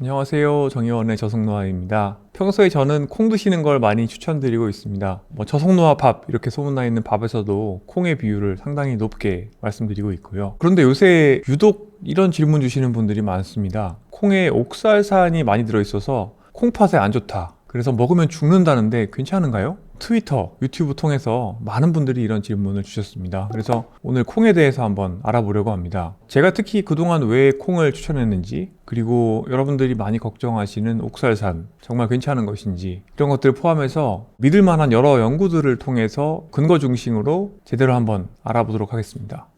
안녕하세요. 정의원의 저속노화입니다. 평소에 저는 콩 드시는 걸 많이 추천드리고 있습니다. 뭐 저속노화 밥 이렇게 소문나 있는 밥에서도 콩의 비율을 상당히 높게 말씀드리고 있고요. 그런데 요새 유독 이런 질문 주시는 분들이 많습니다. 콩에 옥살산이 많이 들어있어서 콩팥에 안 좋다. 그래서 먹으면 죽는다는데 괜찮은가요? 트위터, 유튜브 통해서 많은 분들이 이런 질문을 주셨습니다. 그래서 오늘 콩에 대해서 한번 알아보려고 합니다. 제가 특히 그동안 왜 콩을 추천했는지, 그리고 여러분들이 많이 걱정하시는 옥살산, 정말 괜찮은 것인지, 이런 것들을 포함해서 믿을 만한 여러 연구들을 통해서 근거 중심으로 제대로 한번 알아보도록 하겠습니다.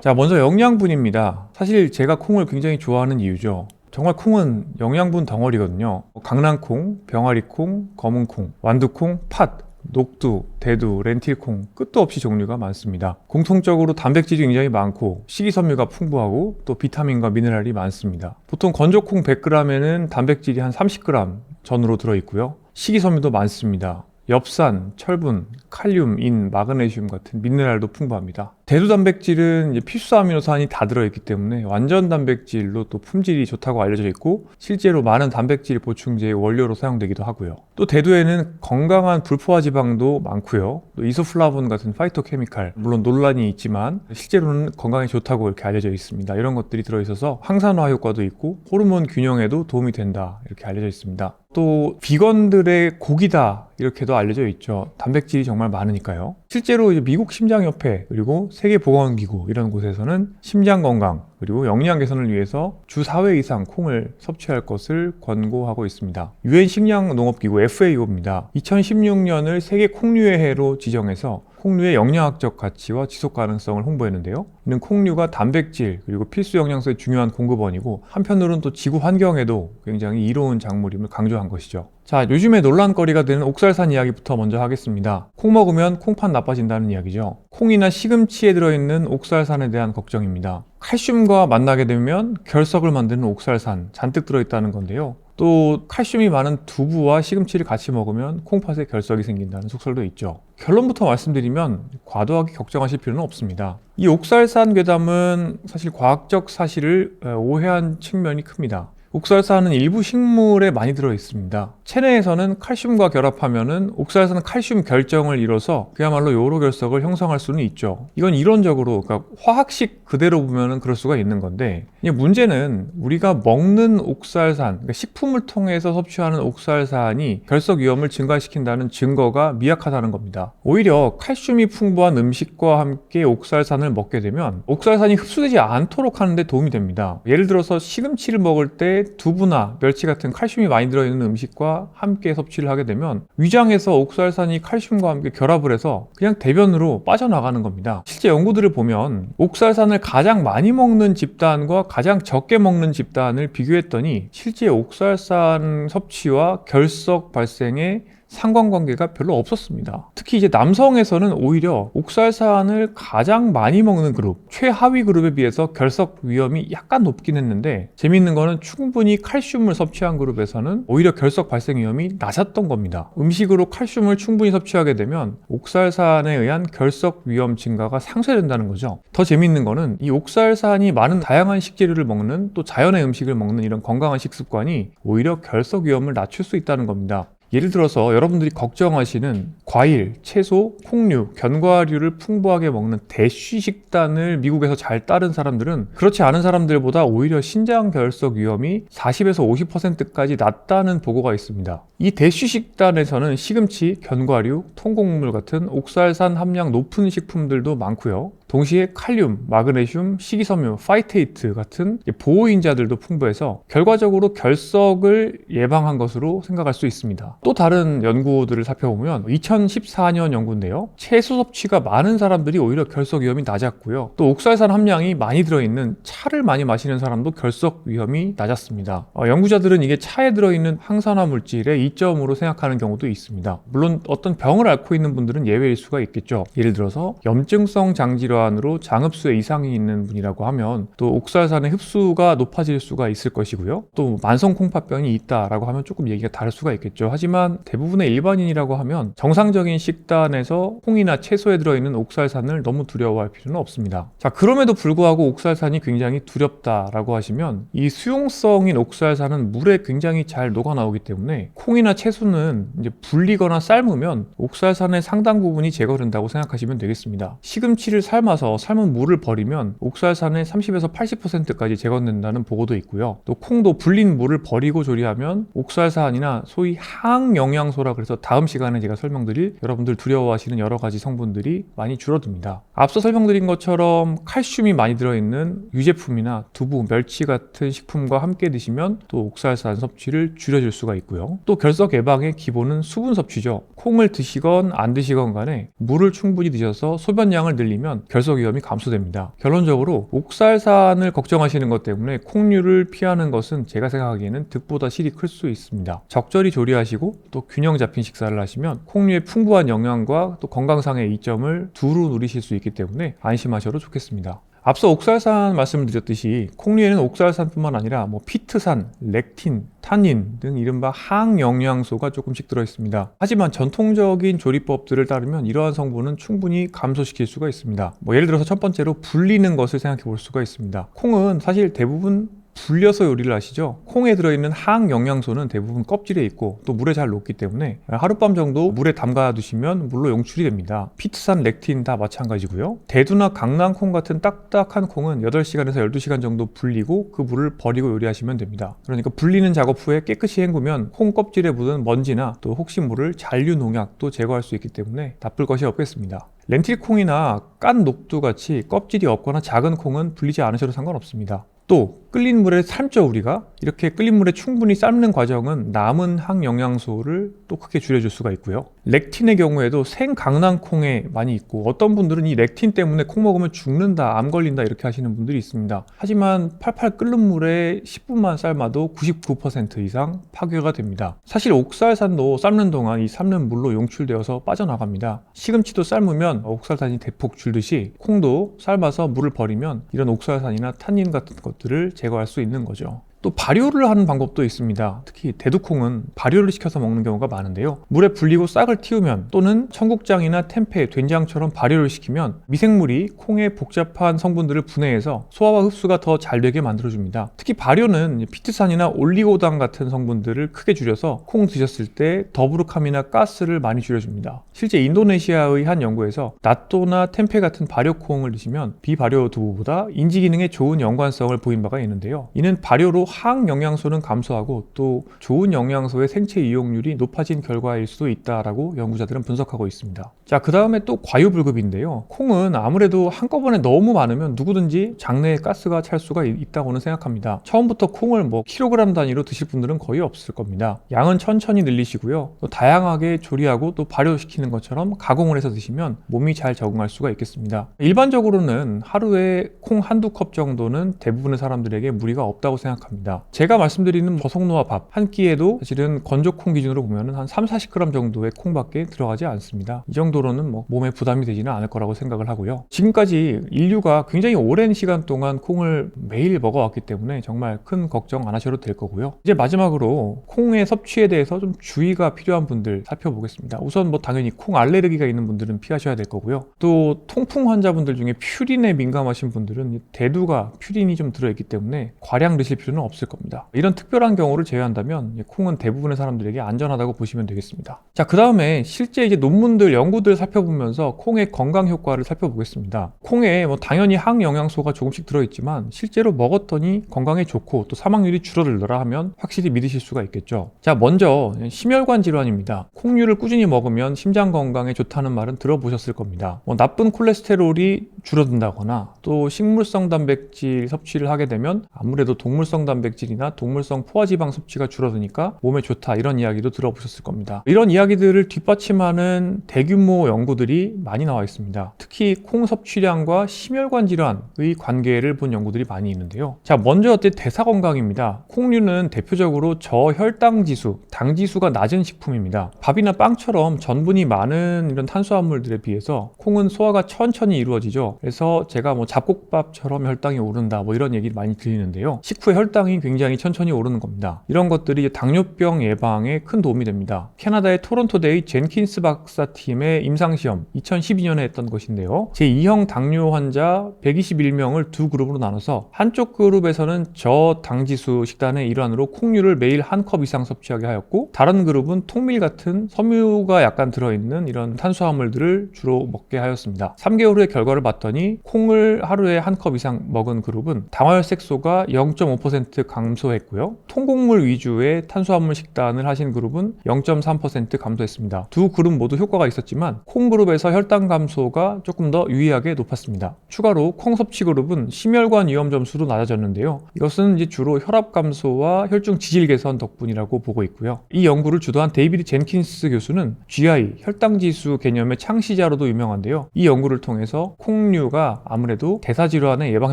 자, 먼저 영양분입니다. 사실 제가 콩을 굉장히 좋아하는 이유죠. 정말 콩은 영양분 덩어리거든요. 강낭콩, 병아리콩, 검은콩, 완두콩, 팥, 녹두, 대두, 렌틸콩 끝도 없이 종류가 많습니다. 공통적으로 단백질이 굉장히 많고 식이섬유가 풍부하고 또 비타민과 미네랄이 많습니다. 보통 건조콩 100g에는 단백질이 한 30g 전으로 들어 있고요. 식이섬유도 많습니다. 엽산, 철분, 칼륨, 인, 마그네슘 같은 미네랄도 풍부합니다. 대두 단백질은 필수 아미노산이 다 들어있기 때문에 완전 단백질로 또 품질이 좋다고 알려져 있고 실제로 많은 단백질 보충제의 원료로 사용되기도 하고요. 또 대두에는 건강한 불포화 지방도 많고요. 또 이소플라본 같은 파이토케미칼 물론 논란이 있지만 실제로는 건강에 좋다고 이렇게 알려져 있습니다. 이런 것들이 들어있어서 항산화 효과도 있고 호르몬 균형에도 도움이 된다 이렇게 알려져 있습니다. 또 비건들의 고기다 이렇게도 알려져 있죠. 단백질이 정말 많으니까요. 실제로 미국 심장협회 그리고 세계보건기구 이런 곳에서는 심장 건강 그리고 영양 개선을 위해서 주 4회 이상 콩을 섭취할 것을 권고하고 있습니다. 유엔 식량농업기구 FAO입니다. 2016년을 세계 콩류의 해로 지정해서 콩류의 영양학적 가치와 지속 가능성을 홍보했는데요. 이는 콩류가 단백질 그리고 필수 영양소의 중요한 공급원이고 한편으로는 또 지구 환경에도 굉장히 이로운 작물임을 강조한 것이죠. 자, 요즘에 논란거리가 되는 옥살산 이야기부터 먼저 하겠습니다. 콩 먹으면 콩팥 나빠진다는 이야기죠. 콩이나 시금치에 들어있는 옥살산에 대한 걱정입니다. 칼슘과 만나게 되면 결석을 만드는 옥살산 잔뜩 들어있다는 건데요. 또 칼슘이 많은 두부와 시금치를 같이 먹으면 콩팥에 결석이 생긴다는 속설도 있죠. 결론부터 말씀드리면 과도하게 걱정하실 필요는 없습니다. 이 옥살산 괴담은 사실 과학적 사실을 오해한 측면이 큽니다. 옥살산은 일부 식물에 많이 들어 있습니다. 체내에서는 칼슘과 결합하면은 옥살산은 칼슘 결정을 이뤄서 그야말로 요로 결석을 형성할 수는 있죠. 이건 이론적으로 그러니까 화학식 그대로 보면은 그럴 수가 있는 건데 문제는 우리가 먹는 옥살산, 그러니까 식품을 통해서 섭취하는 옥살산이 결석 위험을 증가시킨다는 증거가 미약하다는 겁니다. 오히려 칼슘이 풍부한 음식과 함께 옥살산을 먹게 되면 옥살산이 흡수되지 않도록 하는데 도움이 됩니다. 예를 들어서 시금치를 먹을 때 두부나 멸치 같은 칼슘이 많이 들어있는 음식과 함께 섭취를 하게 되면 위장에서 옥살산이 칼슘과 함께 결합을 해서 그냥 대변으로 빠져나가는 겁니다. 실제 연구들을 보면 옥살산을 가장 많이 먹는 집단과 가장 적게 먹는 집단을 비교했더니 실제 옥살산 섭취와 결석 발생에 상관관계가 별로 없었습니다. 특히 이제 남성에서는 오히려 옥살산을 가장 많이 먹는 그룹, 최하위 그룹에 비해서 결석 위험이 약간 높긴 했는데 재밌는 거는 충분히 칼슘을 섭취한 그룹에서는 오히려 결석 발생 위험이 낮았던 겁니다. 음식으로 칼슘을 충분히 섭취하게 되면 옥살산에 의한 결석 위험 증가가 상쇄된다는 거죠. 더 재밌는 거는 이 옥살산이 많은 다양한 식재료를 먹는 또 자연의 음식을 먹는 이런 건강한 식습관이 오히려 결석 위험을 낮출 수 있다는 겁니다. 예를 들어서 여러분들이 걱정하시는 과일, 채소, 콩류, 견과류를 풍부하게 먹는 대쉬 식단을 미국에서 잘 따른 사람들은 그렇지 않은 사람들보다 오히려 신장 결석 위험이 40에서 50%까지 낮다는 보고가 있습니다. 이 대쉬 식단에서는 시금치, 견과류, 통곡물 같은 옥살산 함량 높은 식품들도 많고요. 동시에 칼륨, 마그네슘, 식이섬유, 파이테이트 같은 보호인자들도 풍부해서 결과적으로 결석을 예방한 것으로 생각할 수 있습니다. 또 다른 연구들을 살펴보면 2014년 연구인데요. 채소 섭취가 많은 사람들이 오히려 결석 위험이 낮았고요. 또 옥살산 함량이 많이 들어있는 차를 많이 마시는 사람도 결석 위험이 낮았습니다. 어, 연구자들은 이게 차에 들어있는 항산화 물질의 이점으로 생각하는 경우도 있습니다. 물론 어떤 병을 앓고 있는 분들은 예외일 수가 있겠죠. 예를 들어서 염증성 장질환 기관으로 장흡수에 이상이 있는 분이라고 하면 또 옥살산의 흡수가 높아질 수가 있을 것이고요. 또 만성 콩팥병이 있다라고 하면 조금 얘기가 다를 수가 있겠죠. 하지만 대부분의 일반인이라고 하면 정상적인 식단에서 콩이나 채소에 들어있는 옥살산을 너무 두려워할 필요는 없습니다. 자, 그럼에도 불구하고 옥살산이 굉장히 두렵다라고 하시면 이 수용성인 옥살산은 물에 굉장히 잘 녹아 나오기 때문에 콩이나 채소는 이제 불리거나 삶으면 옥살산의 상당 부분이 제거된다고 생각하시면 되겠습니다. 시금치를 삶아 서 삶은 물을 버리면 옥살산의 30에서 80%까지 제거된다는 보고도 있고요. 또 콩도 불린 물을 버리고 조리하면 옥살산이나 소위 항영양소라 그래서 다음 시간에 제가 설명드릴 여러분들 두려워하시는 여러 가지 성분들이 많이 줄어듭니다. 앞서 설명드린 것처럼 칼슘이 많이 들어있는 유제품이나 두부, 멸치 같은 식품과 함께 드시면 또 옥살산 섭취를 줄여줄 수가 있고요. 또 결석 예방의 기본은 수분 섭취죠. 콩을 드시건 안 드시건 간에 물을 충분히 드셔서 소변량을 늘리면 결석 위험이 감소됩니다. 결론적으로 옥살산을 걱정하시는 것 때문에 콩류를 피하는 것은 제가 생각하기에는 득보다 실이 클 수 있습니다. 적절히 조리하시고 또 균형 잡힌 식사를 하시면 콩류의 풍부한 영양과 또 건강상의 이점을 두루 누리실 수 있기 때문에 안심하셔도 좋겠습니다. 앞서 옥살산 말씀을 드렸듯이 콩류에는 옥살산뿐만 아니라 뭐 피트산, 렉틴, 탄닌 등 이른바 항영양소가 조금씩 들어 있습니다. 하지만 전통적인 조리법들을 따르면 이러한 성분은 충분히 감소시킬 수가 있습니다. 뭐 예를 들어서 첫 번째로 불리는 것을 생각해 볼 수가 있습니다. 콩은 사실 대부분 불려서 요리를 하시죠. 콩에 들어있는 항 영양소는 대부분 껍질에 있고 또 물에 잘 녹기 때문에 하룻밤 정도 물에 담가 두시면 물로 용출이 됩니다. 피트산, 렉틴 다 마찬가지고요. 대두나 강낭콩 같은 딱딱한 콩은 8시간에서 12시간 정도 불리고 그 물을 버리고 요리하시면 됩니다. 그러니까 불리는 작업 후에 깨끗이 헹구면 콩 껍질에 묻은 먼지나 또 혹시 모를 잔류 농약도 제거할 수 있기 때문에 나쁠 것이 없겠습니다. 렌틸콩이나 깐 녹두 같이 껍질이 없거나 작은 콩은 불리지 않으셔도 상관없습니다. 또 끓린 물에 삶죠 우리가? 이렇게 끓인 물에 충분히 삶는 과정은 남은 항영양소를 또 크게 줄여줄 수가 있고요. 렉틴의 경우에도 생 강낭콩에 많이 있고 어떤 분들은 이 렉틴 때문에 콩 먹으면 죽는다 암 걸린다 이렇게 하시는 분들이 있습니다. 하지만 팔팔 끓는 물에 10분만 삶아도 99% 이상 파괴가 됩니다. 사실 옥살산도 삶는 동안 이 삶는 물로 용출되어서 빠져나갑니다. 시금치도 삶으면 옥살산이 대폭 줄듯이 콩도 삶아서 물을 버리면 이런 옥살산이나 탄닌 같은 것들을 제거할 수 있는 거죠. 또 발효를 하는 방법도 있습니다. 특히 대두콩은 발효를 시켜서 먹는 경우가 많은데요. 물에 불리고 싹을 틔우면 또는 청국장이나 템페, 된장처럼 발효를 시키면 미생물이 콩의 복잡한 성분들을 분해해서 소화와 흡수가 더 잘 되게 만들어줍니다. 특히 발효는 피트산이나 올리고당 같은 성분들을 크게 줄여서 콩 드셨을 때 더부룩함이나 가스를 많이 줄여줍니다. 실제 인도네시아의 한 연구에서 나또나 템페 같은 발효콩을 드시면 비발효 두부보다 인지 기능에 좋은 연관성을 보인 바가 있는데요. 이는 발효로 항영양소는 감소하고 또 좋은 영양소의 생체 이용률이 높아진 결과일 수도 있다라고 연구자들은 분석하고 있습니다. 자, 그 다음에 또 과유불급인데요. 콩은 아무래도 한꺼번에 너무 많으면 누구든지 장내에 가스가 찰 수가 있다고는 생각합니다. 처음부터 콩을 뭐 킬로그램 단위로 드실 분들은 거의 없을 겁니다. 양은 천천히 늘리시고요. 또 다양하게 조리하고 또 발효시키는 것처럼 가공을 해서 드시면 몸이 잘 적응할 수가 있겠습니다. 일반적으로는 하루에 콩 한두 컵 정도는 대부분의 사람들에게 무리가 없다고 생각합니다. 제가 말씀드리는 저속노화 밥한 끼에도 사실은 건조콩 기준으로 보면 한 3, 40g 정도의 콩밖에 들어가지 않습니다. 이 정도로는 뭐 몸에 부담이 되지는 않을 거라고 생각을 하고요. 지금까지 인류가 굉장히 오랜 시간 동안 콩을 매일 먹어왔기 때문에 정말 큰 걱정 안 하셔도 될 거고요. 이제 마지막으로 콩의 섭취에 대해서 좀 주의가 필요한 분들 살펴보겠습니다. 우선 뭐 당연히 콩 알레르기가 있는 분들은 피하셔야 될 거고요. 또 통풍 환자분들 중에 퓨린에 민감하신 분들은 대두가 퓨린이 좀 들어있기 때문에 과량 드실 필요는 없을 겁니다. 이런 특별한 경우를 제외한다면 콩은 대부분의 사람들에게 안전하다고 보시면 되겠습니다. 자, 그 다음에 실제 이제 논문들, 연구들 살펴보면서 콩의 건강 효과를 살펴보겠습니다. 콩에 뭐 당연히 항영양소가 조금씩 들어있지만 실제로 먹었더니 건강에 좋고 또 사망률이 줄어들더라 하면 확실히 믿으실 수가 있겠죠. 자, 먼저 심혈관 질환입니다. 콩류를 꾸준히 먹으면 심장 건강에 좋다는 말은 들어보셨을 겁니다. 뭐 나쁜 콜레스테롤이 줄어든다거나 또 식물성 단백질 섭취를 하게 되면 아무래도 동물성 단백질 단백질이나 동물성 포화지방 섭취가 줄어드니까 몸에 좋다 이런 이야기도 들어보셨을 겁니다. 이런 이야기들을 뒷받침하는 대규모 연구들이 많이 나와 있습니다. 특히 콩 섭취량과 심혈관 질환의 관계를 본 연구들이 많이 있는데요. 자, 먼저 어때 대사 건강입니다. 콩류는 대표적으로 저혈당 지수, 당 지수가 낮은 식품입니다. 밥이나 빵처럼 전분이 많은 이런 탄수화물들에 비해서 콩은 소화가 천천히 이루어지죠. 그래서 제가 뭐 잡곡밥처럼 혈당이 오른다 뭐 이런 얘기를 많이 들리는데요. 식후에 혈당이 굉장히 천천히 오르는 겁니다. 이런 것들이 당뇨병 예방에 큰 도움이 됩니다. 캐나다의 토론토대의 젠킨스 박사 팀의 임상시험 2012년에 했던 것인데요. 제2형 당뇨 환자 121명을 두 그룹으로 나눠서 한쪽 그룹에서는 저당지수 식단의 일환으로 콩류를 매일 한 컵 이상 섭취하게 하였고 다른 그룹은 통밀 같은 섬유가 약간 들어있는 이런 탄수화물들을 주로 먹게 하였습니다. 3개월 후에 결과를 봤더니 콩을 하루에 한 컵 이상 먹은 그룹은 당화혈색소가 0.5% 감소했고요. 통곡물 위주의 탄수화물 식단을 하신 그룹은 0.3% 감소했습니다. 두 그룹 모두 효과가 있었지만 콩 그룹에서 혈당 감소가 조금 더 유의하게 높았습니다. 추가로 콩 섭취 그룹은 심혈관 위험 점수도 낮아졌는데요. 이것은 이제 주로 혈압 감소와 혈중 지질 개선 덕분이라고 보고 있고요. 이 연구를 주도한 데이비드 젠킨스 교수는 GI 혈당 지수 개념의 창시자로도 유명한데요. 이 연구를 통해서 콩류가 아무래도 대사 질환의 예방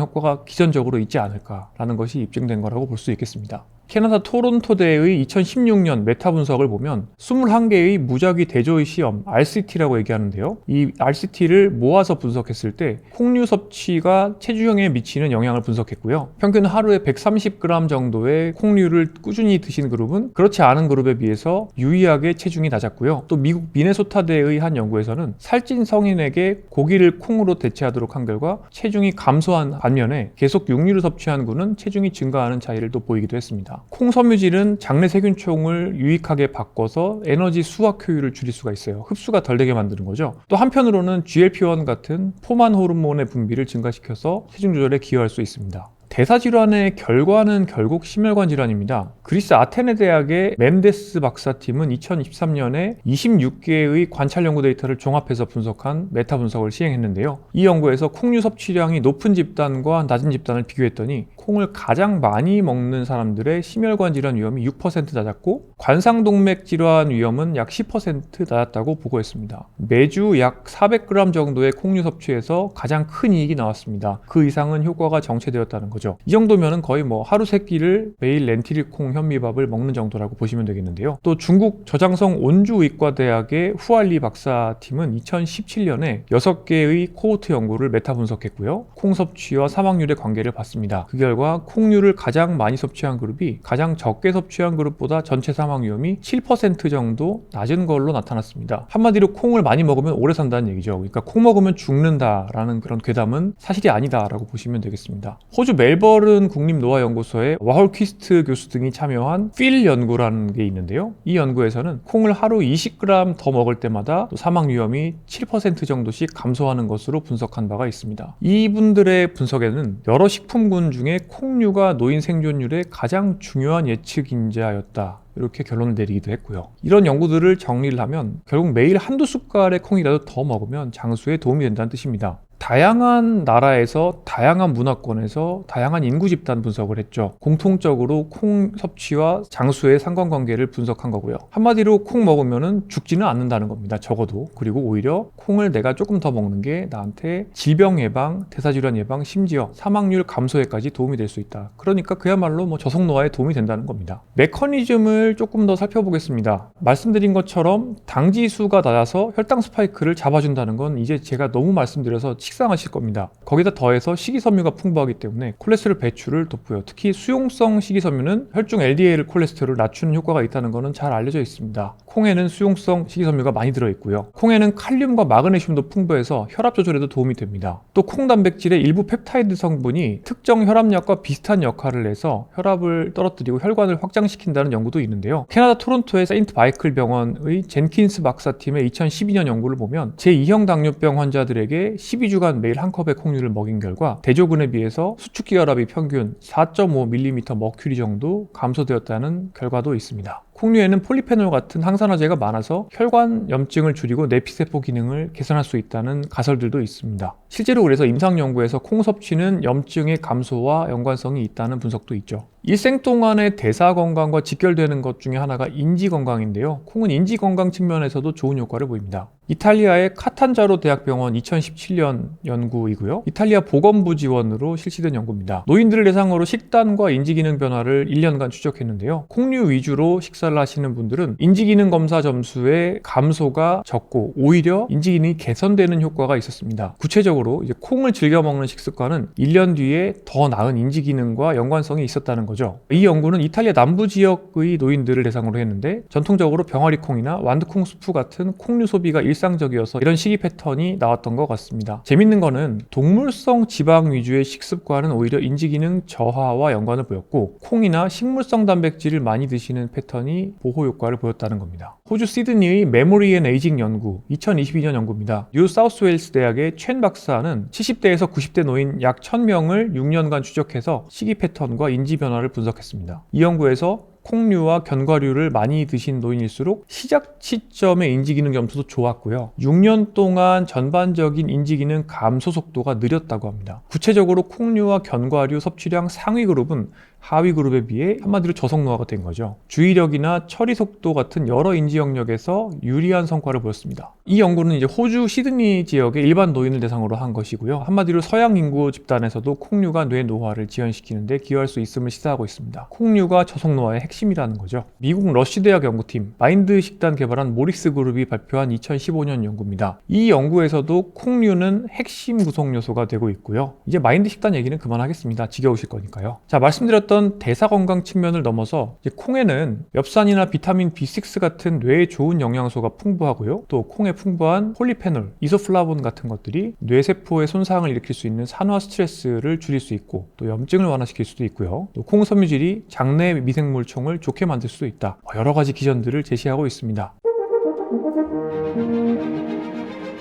효과가 기전적으로 있지 않을까라는 것이 입증된 거라고 볼 수 있겠습니다. 캐나다 토론토 대의 2016년 메타 분석을 보면 21개의 무작위 대조의 시험 RCT라고 얘기하는데요. 이 RCT를 모아서 분석했을 때 콩류 섭취가 체중에 미치는 영향을 분석했고요. 평균 하루에 130g 정도의 콩류를 꾸준히 드신 그룹은 그렇지 않은 그룹에 비해서 유의하게 체중이 낮았고요. 또 미국 미네소타 대의 한 연구에서는 살찐 성인에게 고기를 콩으로 대체하도록 한 결과 체중이 감소한 반면에 계속 육류를 섭취한 군은 체중이 증가하는 차이를 또 보이기도 했습니다. 콩 섬유질은 장내 세균총을 유익하게 바꿔서 에너지 수확 효율을 줄일 수가 있어요. 흡수가 덜 되게 만드는 거죠. 또 한편으로는 GLP-1 같은 포만 호르몬의 분비를 증가시켜서 체중 조절에 기여할 수 있습니다. 대사 질환의 결과는 결국 심혈관 질환입니다. 그리스 아테네 대학의 멘데스 박사팀은 2023년에 26개의 관찰 연구 데이터를 종합해서 분석한 메타 분석을 시행했는데요. 이 연구에서 콩류 섭취량이 높은 집단과 낮은 집단을 비교했더니 콩을 가장 많이 먹는 사람들의 심혈관 질환 위험이 6% 낮았고 관상동맥 질환 위험은 약 10% 낮았다고 보고했습니다. 매주 약 400g 정도의 콩류 섭취에서 가장 큰 이익이 나왔습니다. 그 이상은 효과가 정체되었다는 거죠. 이 정도면 거의 뭐 하루 세 끼를 매일 렌틸콩 현미밥을 먹는 정도라고 보시면 되겠는데요. 또 중국 저장성 온주 의과대학의 후알리 박사팀은 2017년에 6개의 코호트 연구를 메타 분석했고요. 콩 섭취와 사망률의 관계를 봤습니다. 그 결과 콩류를 가장 많이 섭취한 그룹이 가장 적게 섭취한 그룹보다 전체 사망 위험이 7% 정도 낮은 걸로 나타났습니다. 한마디로 콩을 많이 먹으면 오래 산다는 얘기죠. 그러니까 콩 먹으면 죽는다라는 그런 괴담은 사실이 아니다라고 보시면 되겠습니다. 호주 멜버른 국립노화연구소의 와홀 퀴스트 교수 등이 참여한 필 연구라는 게 있는데요. 이 연구에서는 콩을 하루 20g 더 먹을 때마다 사망 위험이 7% 정도씩 감소하는 것으로 분석한 바가 있습니다. 이분들의 분석에는 여러 식품군 중에 콩류가 노인 생존율의 가장 중요한 예측 인자였다. 이렇게 결론을 내리기도 했고요. 이런 연구들을 정리를 하면 결국 매일 한두 숟갈의 콩이라도 더 먹으면 장수에 도움이 된다는 뜻입니다. 다양한 나라에서 다양한 문화권에서 다양한 인구 집단 분석을 했죠. 공통적으로 콩 섭취와 장수의 상관관계를 분석한 거고요. 한마디로 콩 먹으면은 죽지는 않는다는 겁니다. 적어도. 그리고 오히려 콩을 내가 조금 더 먹는 게 나한테 질병 예방, 대사질환 예방, 심지어 사망률 감소에까지 도움이 될 수 있다. 그러니까 그야말로 뭐 저속 노화에 도움이 된다는 겁니다. 메커니즘을 조금 더 살펴보겠습니다. 말씀드린 것처럼 당 지수가 낮아서 혈당 스파이크를 잡아준다는 건 이제 제가 너무 말씀드려서 식상하실 겁니다. 거기다 더해서 식이섬유가 풍부하기 때문에 콜레스테롤 배출을 돕고요. 특히 수용성 식이섬유는 혈중 LDL 콜레스테롤을 낮추는 효과가 있다는 것은 잘 알려져 있습니다. 콩에는 수용성 식이섬유가 많이 들어있고요. 콩에는 칼륨과 마그네슘도 풍부해서 혈압 조절에도 도움이 됩니다. 또 콩 단백질의 일부 펩타이드 성분이 특정 혈압약과 비슷한 역할을 해서 혈압을 떨어뜨리고 혈관을 확장시킨다는 연구도 있는데요. 캐나다 토론토의 세인트 바이클 병원의 젠킨스 박사팀의 2012년 연구를 보면 제2형 당뇨병 환자들에게 12주 2주간 매일 한 컵의 콩류를 먹인 결과 대조군에 비해서 수축 기 혈압이 평균 4.5mm 머큐리 정도 감소되었다는 결과도 있습니다. 콩류에는 폴리페놀 같은 항산화제가 많아서 혈관 염증을 줄이고 내피세포 기능을 개선할 수 있다는 가설들도 있습니다. 실제로 그래서 임상 연구에서 콩 섭취는 염증의 감소와 연관성이 있다는 분석도 있죠. 일생 동안의 대사 건강과 직결되는 것 중에 하나가 인지 건강인데요. 콩은 인지 건강 측면에서도 좋은 효과를 보입니다. 이탈리아의 카탄자로 대학병원 2017년 연구이고요. 이탈리아 보건부 지원으로 실시된 연구입니다. 노인들을 대상으로 식단과 인지 기능 변화를 1년간 추적했는데요. 콩류 위주로 식사를 하시는 분들은 인지 기능 검사 점수의 감소가 적고 오히려 인지 기능이 개선되는 효과가 있었습니다. 구체적으로 이제 콩을 즐겨 먹는 식습관은 1년 뒤에 더 나은 인지 기능과 연관성이 있었다는 거죠. 이 연구는 이탈리아 남부 지역의 노인들을 대상으로 했는데 전통적으로 병아리 콩이나 완두콩 수프 같은 콩류 소비가 일상적이어서 이런 식이 패턴이 나왔던 것 같습니다. 재밌는 거는 동물성 지방 위주의 식습관은 오히려 인지 기능 저하와 연관을 보였고 콩이나 식물성 단백질을 많이 드시는 패턴이 보호 효과를 보였다는 겁니다. 호주 시드니의 메모리 앤 에이징 연구 2022년 연구입니다. 뉴 사우스웨일스 대학의 첸 박사는 70대에서 90대 노인 약 1000명을 6년간 추적해서 식이 패턴과 인지 변화를 분석했습니다. 이 연구에서 콩류와 견과류를 많이 드신 노인일수록 시작 시점의 인지기능 점수도 좋았고요. 6년 동안 전반적인 인지기능 감소 속도가 느렸다고 합니다. 구체적으로 콩류와 견과류 섭취량 상위 그룹은 하위 그룹에 비해 한마디로 저속노화가 된 거죠. 주의력이나 처리 속도 같은 여러 인지 영역에서 유리한 성과를 보였습니다. 이 연구는 이제 호주 시드니 지역의 일반 노인을 대상으로 한 것이고요. 한마디로 서양 인구 집단에서도 콩류가 뇌 노화를 지연시키는데 기여할 수 있음을 시사하고 있습니다. 콩류가 저속노화의 핵심이라는 거죠. 미국 러쉬 대학 연구팀 마인드 식단 개발한 모릭스 그룹이 발표한 2015년 연구입니다. 이 연구에서도 콩류는 핵심 구성 요소가 되고 있고요. 이제 마인드 식단 얘기는 그만하겠습니다. 지겨우실 거니까요. 자, 말씀드렸던 대사 건강 측면을 넘어서 콩에는 엽산이나 비타민 B6 같은 뇌에 좋은 영양소가 풍부하고요. 또 콩에 풍부한 폴리페놀, 이소플라본 같은 것들이 뇌세포의 손상을 일으킬 수 있는 산화 스트레스를 줄일 수 있고 또 염증을 완화시킬 수도 있고요. 또 콩 섬유질이 장내 미생물총을 좋게 만들 수도 있다. 뭐 여러 가지 기전들을 제시하고 있습니다.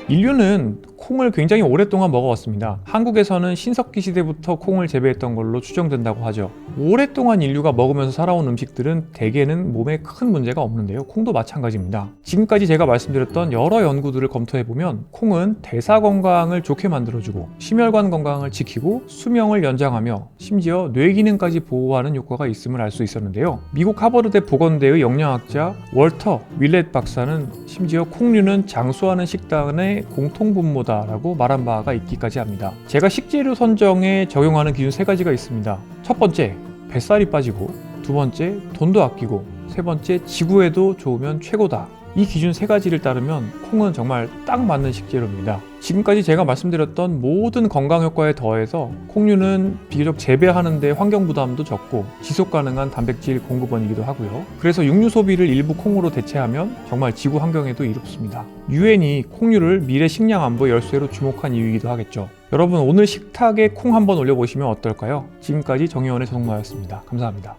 인류는 콩을 굉장히 오랫동안 먹어왔습니다. 한국에서는 신석기 시대부터 콩을 재배했던 걸로 추정된다고 하죠. 오랫동안 인류가 먹으면서 살아온 음식들은 대개는 몸에 큰 문제가 없는데요. 콩도 마찬가지입니다. 지금까지 제가 말씀드렸던 여러 연구들을 검토해보면 콩은 대사 건강을 좋게 만들어주고 심혈관 건강을 지키고 수명을 연장하며 심지어 뇌 기능까지 보호하는 효과가 있음을 알 수 있었는데요. 미국 하버드대 보건대의 영양학자 월터 윌렛 박사는 심지어 콩류는 장수하는 식단의 공통 분모다 라고 말한 바가 있기까지 합니다. 제가 식재료 선정에 적용하는 기준 세 가지가 있습니다. 첫 번째, 뱃살이 빠지고 두 번째, 돈도 아끼고 세 번째, 지구에도 좋으면 최고다. 이 기준 세 가지를 따르면 콩은 정말 딱 맞는 식재료입니다. 지금까지 제가 말씀드렸던 모든 건강 효과에 더해서 콩류는 비교적 재배하는데 환경 부담도 적고 지속 가능한 단백질 공급원이기도 하고요. 그래서 육류 소비를 일부 콩으로 대체하면 정말 지구 환경에도 이롭습니다. 유엔이 콩류를 미래 식량 안보 열쇠로 주목한 이유이기도 하겠죠. 여러분 오늘 식탁에 콩 한번 올려보시면 어떨까요? 지금까지 정의원의 정마였습니다. 감사합니다.